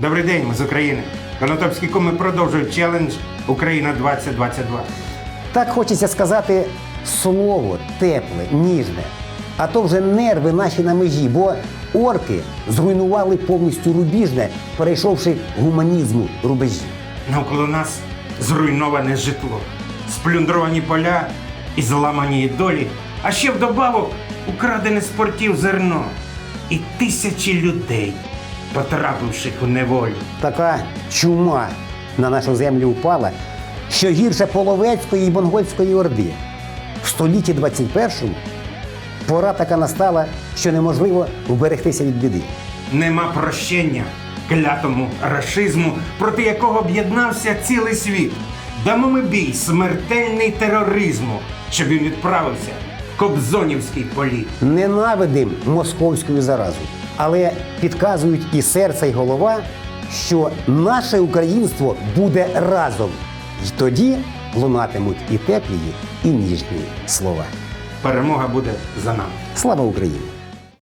Добрий день, ми з України. Конотопські куми продовжують челендж Україна 2022. Так хочеться сказати слово тепле, ніжне. А то вже нерви наші на межі, бо орки зруйнували повністю рубіжне, перейшовши гуманізму рубежі. Навколо нас зруйноване житло, сплюндровані поля і зламані долі, а ще вдобавок украдене з портів зерно і тисячі людей, потрапивших у неволю. Така чума на нашу землю впала, що гірше Половецької і Монгольської орди. В столітті 21-му пора така настала, що неможливо вберегтися від біди. Нема прощення клятому рашизму, проти якого об'єднався цілий світ. Дамо ми бій смертельний тероризму, щоб він відправився в Кобзонівський політ. Ненавидим московську заразу, але підказують і серце, і голова, що наше українство буде разом. І тоді лунатимуть і теплі, і ніжні слова. Перемога буде за нами. Слава Україні!